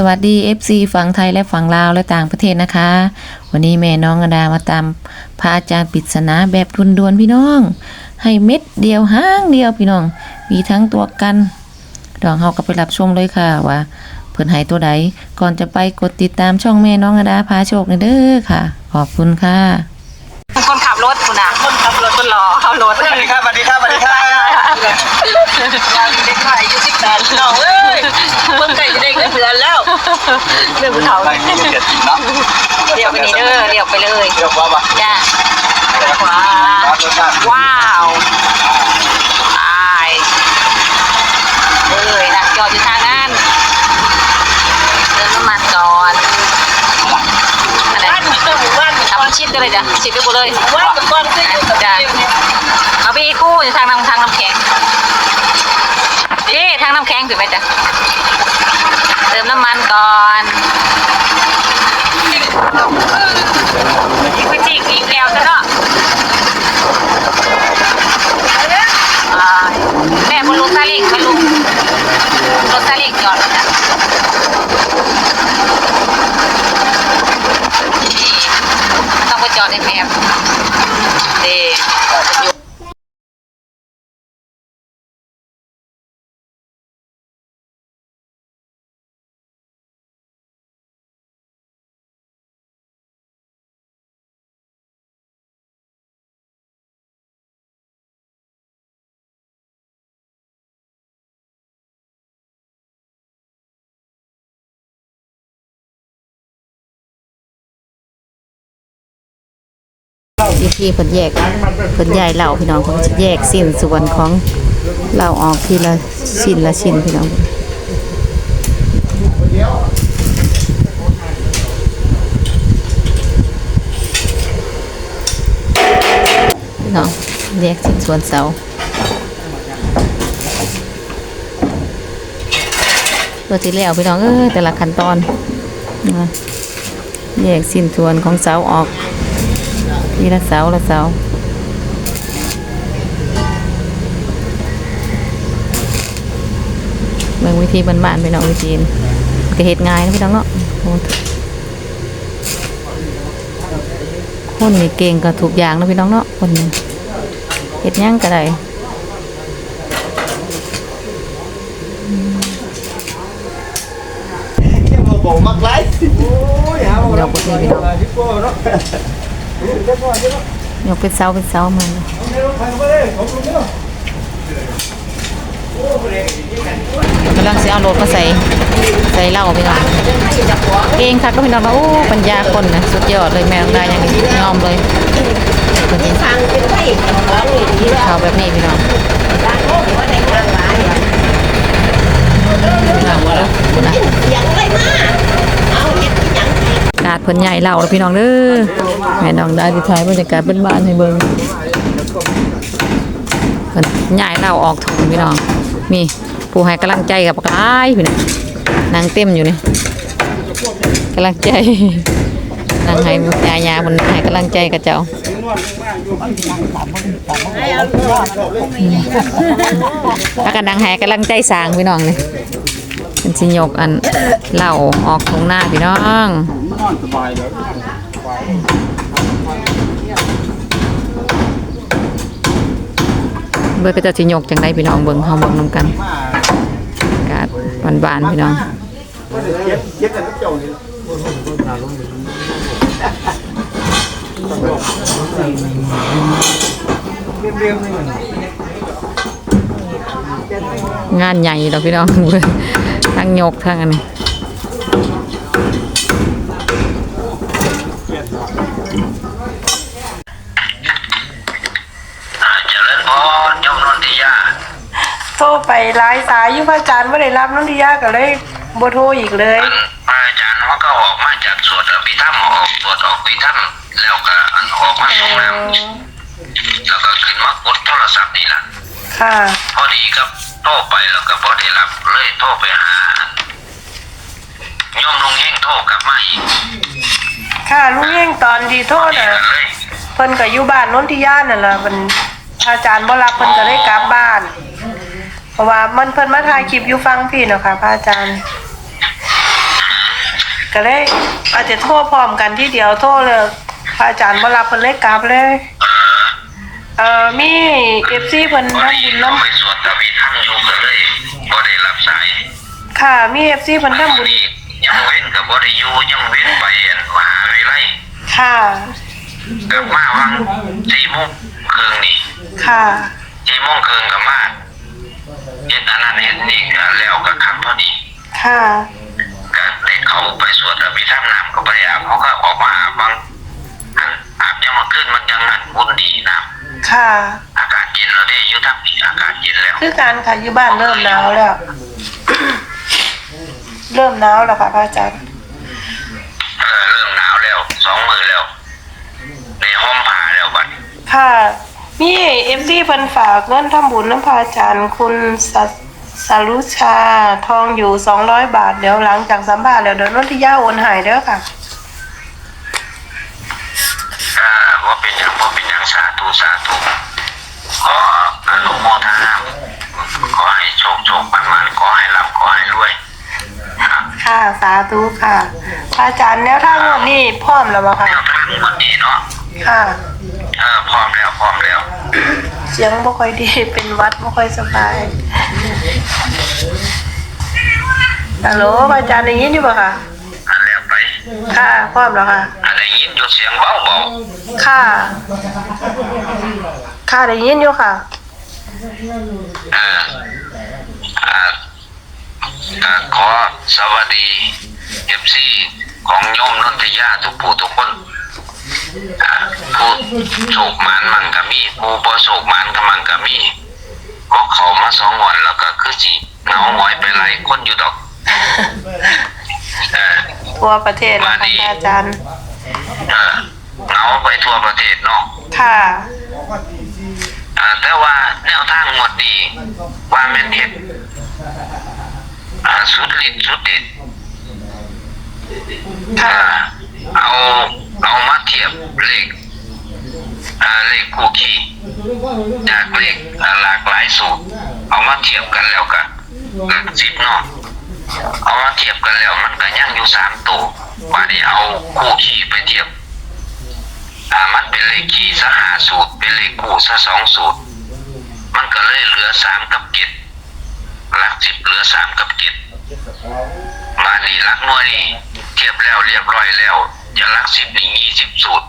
สวัสดี FC ฝั่งไทยและฝั่งลาวและต่างประเทศนะคะ วันนี้แม่น้องอดามาตามพระอาจารย์ปริศนาแบบด่วนๆพี่น้อง ให้เม็ดเดียวห้างเดียวพี่น้อง มีทั้งตัวกันดองเฮาก็ไปรับชมเลยค่ะว่าเพิ่นให้ตัวใดก่อนจะไปกดติดตามช่องแม่น้องอดาพาโชคเด้อค่ะ ขอบคุณค่ะคนขับรถคุณนะคนขับรถคนรอขับรถสวัสดีครับสวัสดีครับสวัสดีครับงานเด็กชายอายุสิบแปดน้องเอ้ยเพิ่งใกล้จะได้เงินเดือนแล้ว เรื่องผู้เฒ่าไปที่เจ็ดสิบเนาะเดี๋ยวไปนี่เด้อเดี๋ยวไปเลยเดี๋ยวว่าปะจ้าว้าวรสชาติว้าวตายเอ้ยนั่งจอดอยู่ทางนั้นเติมน้ำมันก่อนอะไรทำชิดกันเลยจ้ะชิดไปหมดเลยว่ากับก้อนขึ้นอยู่กับจ้าเอาไปอีกคู่อยู่ทางน้ำทางน้ำแข็งนี่ทางน้ำแข็งถูกไหมจ๊ะ เติมน้ำมันก่อนไปจีกอีกแก้วซะเนาะแม่บนรถซาเล้งไม่รู้รถซาเล้งจอดแล้วนะต้องไปจอดในแมพ วิธีเพิ่นแยกเพิ่นใหญ่เหล่าพี่น้องเพิ่นจะแยกสิ้นส่วนของเหล่าออกทีละชิ้นละชิ้นพี่น้องพี่น้องแยกสิ้นส่วนเสาเพื่อที่แล้วพี่น้องเอ้ยแต่ละขั้นตอนแยกสิ้นส่วนของเสาออก ทีละเสาละเสาเบิ่งวิธีบ้านๆไปเนาะวิธีนี่ก็เฮ็ดง่ายนะพี่น้องเนาะโอ้คนนี่เก่งก็ทุกอย่างนะพี่น้องเนาะคนนี่เฮ็ดหยังก็ได้เที่ยวโบมักไรโอ้ยฮะยกไปพี่น้อง ยิบโป้เนาะยกเป็นเสาเป็นเสามันกำลังเสิเอารถมาใส่ใส่เหล้าพี่น้องเก่งคักก็พี่น้องนะโอ้ปัญญาคนนะสุดยอดเลยแม่ต้องได้ย่างยอมเลยเขาแบบนี้พี่น้องร้านโอ้ยว่าในทางหลายพี่น้องว่าแล้วนะ กาดเพิ่นใหญ่เหล่าแล้วพี่น้องเด้อแม่น้องได้ที่ถ่ายบรรยากาศเป็นบ้านให้เบิ่งเพิ่นใหญ่เหล่าออกถุงพี่น้อง มีผู้ให้กำลังใจกับกายพี่น้องนางเต็มอยู่นี่กำลังใจนางให้ยายาเพิ่นให้กำลังใจกับเจ้าถ้ากันดังแหกำลังใจสางพี่น้องนี่เป็นสิยกอันเหล่าออกตรงหน้าพี่น้อง นอนสบายเลยสบิร์ก็จะสิยกจังได้พี่น้องเบิ่งเฮาเบิ่งนำกันอากาศบานๆพี่น้องงานใหญ่ดอกพี่น้องทั้งยกทั้งอันนี้ เจริญพรโยมนนทิยา โทรไป หลายสายอยุพระอาจารย์ไม่ได้รับน้องดิยาก็เลยบ่โทรอีกเลยอันพระอาจารย์เขาก็ออกมาจากสวดอภิธรรมออกสวดออกอภิธรรมแล้วก็อันออกมาส่งน้ำแล้วก็ขึ้นมากดโทรศัพท์นี่แหละค่ะพอดีก็โทรไปแล้วก็พอได้รับเลยโทรไปหาโยมลุงเฮงโทรกลับมาอีกค่ะลุงเฮงตอนที่โทษนี่น่ะก็เลยเพิ่นก็อยู่บ้านนนทิยานั่นล่ะเพิ่นพระอาจารย์บ่รับเพิ่นก็เลยกลับบ้าน เพราะว่ามันเพิ่นมาถ่ายคลิปอยู่ฟังพี่เนาะค่ะพระอาจารย์อืก็เลยอาจจะโทรพร้อมกันที่เดียวโทรเลยพระอาจารย์บ่รับเพิ่นเลยกลับเลย เออเอ่อมี FC เพิ่นพอทำดีบุญเรานำไปสวดอภิธรรมอยู่ก็เลยบ่ได้รับสายค่ะมี FC เพิ่นทำบุญนี่ยังเว้นกับบ่ได้อยู่ยังเว้นไปอันมหาวิทยาลัยค่ะ กลับมาวังสี่โมงครึ่งนี่ค่ะ สี่โมงครึ่งกลับมา เฮ็ดอันนั้นเฮ็ดนี่ก็แล้วก็คักพอดีค่ะก็ได้เขาไปสวดอภิธรรมน้ำก็บ่ได้อาบเขาก็ออกมาอาบบางอันอาบยังมาขึ้นมันยังงั้นอุ่นดีน้ำค่ะอากาศเย็นแล้วเด้อยู่ทางนี้อากาศเย็นแล้ว คือการค่ะอยู่บ้านเริ่มหนาวแล้ว เริ่มหนาวแล้วค่ะพระอาจารย์เออเริ่มหนาวแล้วสองมือแล้วในห้องผ้าแล้วบัดนี้ค่ะ มีเอฟซีเพิ่นฝากเงินทำบุญน้ำพระอาจารย์คุณสสรุชาทองอยู่สองร้อยบาท เดี๋ยวหลังจากสัมภาษณ์แล้วเดี๋ยวนนทิยาโอนใหายเด้อค่ะอ่าว่าเป็นหยังว่าเป็นหยังสาธุสาธุขออนุโมทนาขอให้โชคโชคปันมันขอให้ร่ำขอให้รวยครับค่ะสาธุค่ะพระอาจารย์แนวทางงวันนี้พร้อมแล้วบ่แนค่ะวทางวันนี้เนาะค่ะเออพร้อมแล้ว พร้อมแล้ว เสียงบ่ค่อยดีเป็นหวัดบ่ค่อยสบายฮัลโหลพระอาจารย์ได้ยินอยู่บ่ค่ะอันแล้วไป ค่ะพร้อมแล้วค่ะ อันได้ยินอยู่เสียงเบาเบาค่ะ ค่ะได้ยินอยู่ค่ะๆเอออ่าอ่าขอสวัสดีเอฟซีของโยมนนทยาทุกผู้ทุกคนอ่า ผู้โชคมานมั่งก็มีผู้บ่โชคมานก็มั่งก็มีก็เข้ามาสองวันแล้วก็คือสิเหงาหงอยไปหลายคนอยู่ดอกเออทั่วประเทศแล้วค่ะพระอาจารย์ เออเหงาไปทั่วประเทศเนาะค่ะอ่าแต่ว่าแนวทางหมดนี้ว่าแม่นเฮ็ดอ่าสุดฤทธิ์สุดเด็ดค่ะอ่าเอาเอามาเทียบเลข อ่าเลขคู่ขี้จากเลขอ่าหลากหลายสูตร เอามาเทียบกันแล้วกันหลักสิบเนาะเอามาเทียบกันแล้วมันก็ยังอยู่สามตัวว่านี้เอาคู่ขี้ไปเทียบอ่ามันเป็นเลขขี้ซะห้าสูตร เป็นเลขคู่ซะสองสูตร มันก็เลยเหลือสามกับเจ็ดหลักสิบเหลือสามกับเจ็ดมานี่หลักหน่วยนี่เทียบแล้วเรียบร้อยแล้วจะหลักสิบนี่ยี่สิบสูตร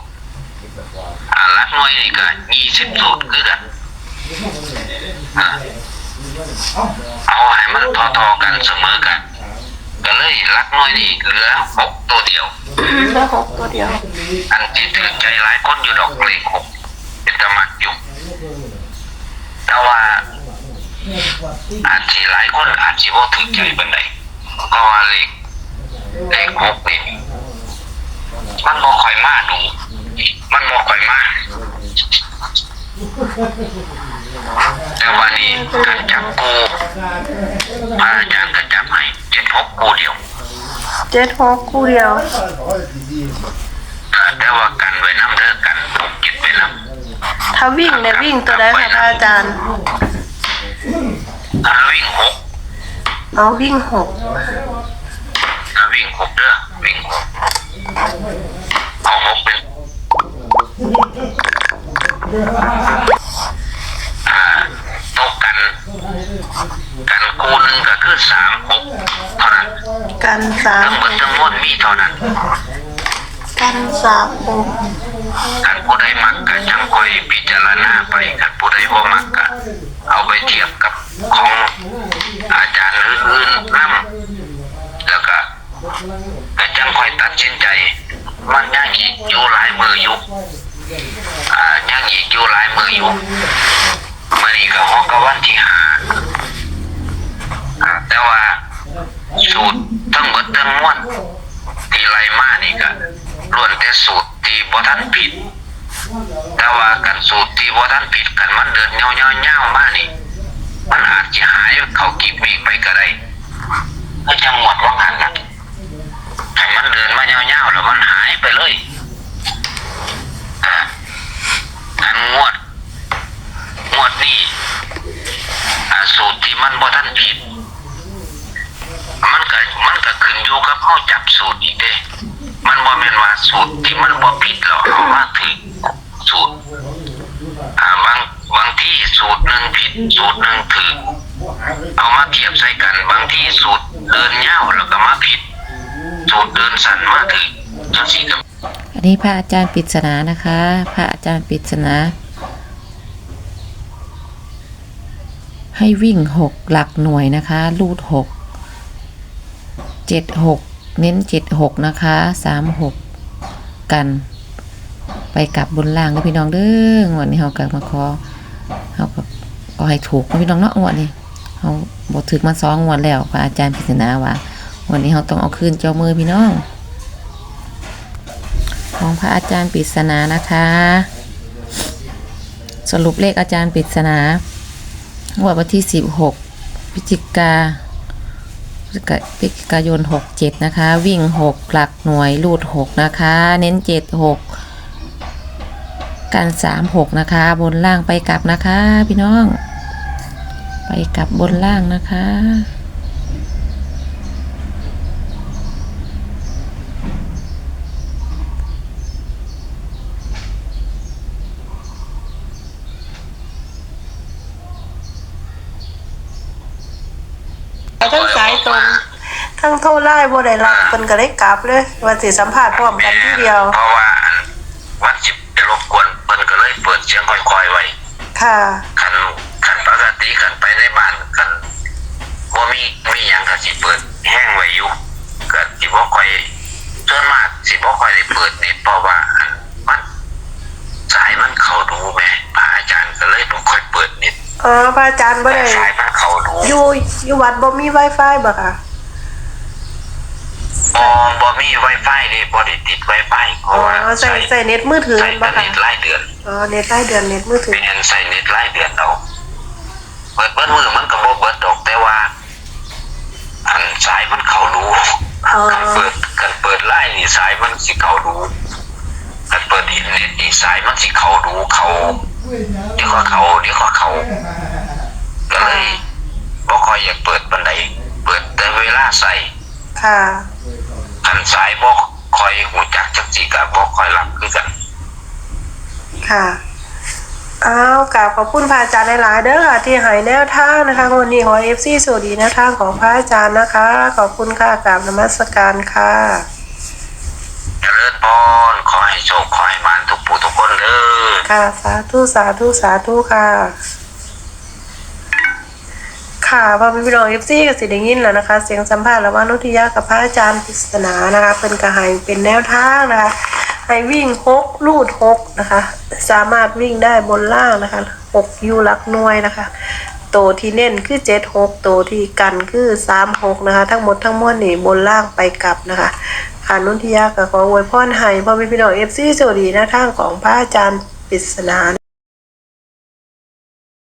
อ่าหลักหน่วยนี่ก็ยี่สิบสูตรคือกันอ่าเอาให้มันทอๆกันเสมอกัน ก็เลยหลักหน่วยนี่เหลือหกตัวเดียว เหลือหกตัวเดียว อันที่ถือใจหลายคนอยู่ดอกเลขหกเป็นตะมักอยู่แต่ว่าอาจสิหลายคนอาจสิบ่ถึงใจปานใดเพราะว่าเลขเลขหกนี่มันบ่ค่อยมาดู มันบ่ค่อยมาแต่ว่านี่การจับกูพระอาจารย์ก็จับให้เจ็ดหกกูเดียวเจ็ดหกคู่เดียวอ่าแต่ว่ากันไว้น้ำเด้อกันหกเจ็ดไว้น้ถ้าวิ่งเนี่ยวิ่งตัวใดค่ะพระอาจารย์ำอ่าวิ่งหกเอาวิ่งหกอ่าวิ่งหกเด้อวิ่งหกเอาหกเป็น อ่าตกกัน กันคูหนึงก็คือสามหกเท่านั้นกันสามทั้งหมดทั้งมวลมีเท่านั้น กันสามหกกันผู้ใดมักก็จังค่อยพิจารณาไปกันผู้ใดบ่มักก็เอาไปเทียบกับของอาจารย์อื่นๆนํแล้วก็ก็จังค่อยตัดสินใจ มันยังอีกอยู่หลายมืออยู่ อ่ายังอีกอยู่หลายมืออยู่มื้อนี้ก็ฮอกกับวันที่ห้าอ่าแต่ว่าสูตรทั้งหมดทั้งมวลที่ไล่มานี่ก็ล้วนแต่สูตรที่บ่ทันผิด แต่ว่ากันสูตรที่บ่ทันผิดกันมันเดินเงาๆๆมานี่ มันอาจจะหายเขากีบมีไปก็ได้ก็จังหวัดว่างันนะถ้ามันเดินมาเงาๆแล้วมันหายไปเลยอ่าการ งวด งวดนี้อ่าสูตรที่มันบ่ทันผิด มันก็มันก็ขึ้นอยู่กับเฮาจับสูตรอีกเด้ มันบ่แม่นว่าสูตรที่มันบ่ผิดหรอกเอามาถึงสูตรอ่าบางบางที่สูตรหนึ่งผิดสูตรหนึ่งถูกเอามาเทียบใส่กัน บางที่สูตรเดินยาวแล้วก็มาผิดสูตรเดินสั้นมาถึงจังซี่ก็ อันนี้พระอาจารย์ปิศนานะคะ พระอาจารย์ปิศนา ให้วิ่งหกหลักหน่วยนะคะ รูดหกเจ็ดหกเน้นเจ็ดหกนะคะสามหกกัน ไปกลับบนล่างนะพี่น้องเด้อวันนี้เขากลับมาขอเขากับก็ให้ถูกนะพี่น้องเนาะวันนี้เขาบทถึกมาสองวันแล้วพระอาจารย์ปริศนาว่าวันนี้เขาต้องเอาคืนเจ้ามือพี่น้อง ของพระอาจารย์ปริศนานะคะ สรุปเลขอาจารย์ปริศนางวดวันที่ 16พฤศจิกาพฤศจิกาพฤศจิกายน 67 นะคะ วิ่ง 6 หลักหน่วยรูด 6 นะคะ เน้น 7 6การ3 6 นะคะ บนล่างไปกลับนะคะ พี่น้อง ไปกลับบนล่างนะคะ ทั้งสายตรง ทั้งโทรไล่บ่ได้รับเพิ่นก็เลยกลับเลยว่าสิสัมภาษณ์พร้อมกันทีเดียว เพราะว่าอันวันสิบจะรบกวนเพิ่นก็เลยเปิดเสียงค่อยๆไว้ค่ะ คันคันปกติคันไปในบ้านคันบ่มีมีหยังก็สิเปิดแห้งไว้อยู่ก็สิบ่ค่อยส่วนมากสิบ่ค่อยได้เปิดเน็ตเพราะว่าอันมันสายมันเข้าดูแหม่พระอาจารย์ก็เลยบ่ค่อยเปิดเน็ตอ๋อพระอาจารย์บ่แต่ได้สายมันเข้าดู อยู่อยู่วัดบ่มี Wi-Fi บ่ค่ะบ่บ่มี Wi-Fi เด้บ่ได้ติด Wi-Fi เพอ๋อราะว่าใส่ใส่เน็ตมือถือใส่บ่แต่ค่ะเน็ตรายเดือนอ๋อเน็ตรายเดือนเน็ตมือถือเป็นใส่เน็ตรายเดือนเอาเปิดเบิดมือมันก็บ่เบิดดอกแต่ว่า อันสายมันเข้าดูอ๋อกันเปิดกันเปิดไล่นี่สายมันสิเข้าดูกันเปิดอินเทอร์เน็ตนี่สายมันสิเข้าดูเขาเดี๋ยวก็เขาเดี๋ยวก็เขาก็เลยบ่ค่อยอยากเปิดปานใดเปิดแต่เวลาใส่ค่ะ คันสายบ่ค่อยหูจักจักสิก็บ่ค่อยรับคือกัน ค่ะอ้าวกราบขอบคุณพระอาจารย์หลายๆเด้อค่ะที่ให้แนวทางนะคะวันนี้ขอ FC สวัสดีแนวทางของพระอาจารย์นะคะ ขอบคุณค่ะกราบนมัสการค่ะเจริญพรขอให้โชคขอให้หมานทุกผู้ทุกคนเด้อค่ะ สาธุสาธุสาธุค่ะ ค่ะพอเป็นพี่น้องเอฟซีกับสิได้ยินแล้วนะคะ เสียงสัมภาษณ์ระหว่างนุทิยากับพระอาจารย์ปริศนานะคะเป็นกระหายเป็นแนวทางนะคะให้วิ่งหกลูดหกนะคะ สามารถวิ่งได้บนล่างนะคะหกยูหลักหน่วยนะคะโตวที่เน้นคือเจ็ดหกโตวที่กันคือสามหกนะคะ ทั้งหมดทั้งมวลนี่บนล่างไปกลับนะคะค่ะนุทิยากับขออวยพรให้พ่อแม่พี่น้องเอฟซีสวัสดีน้าทางของพระอาจารย์ปริศนา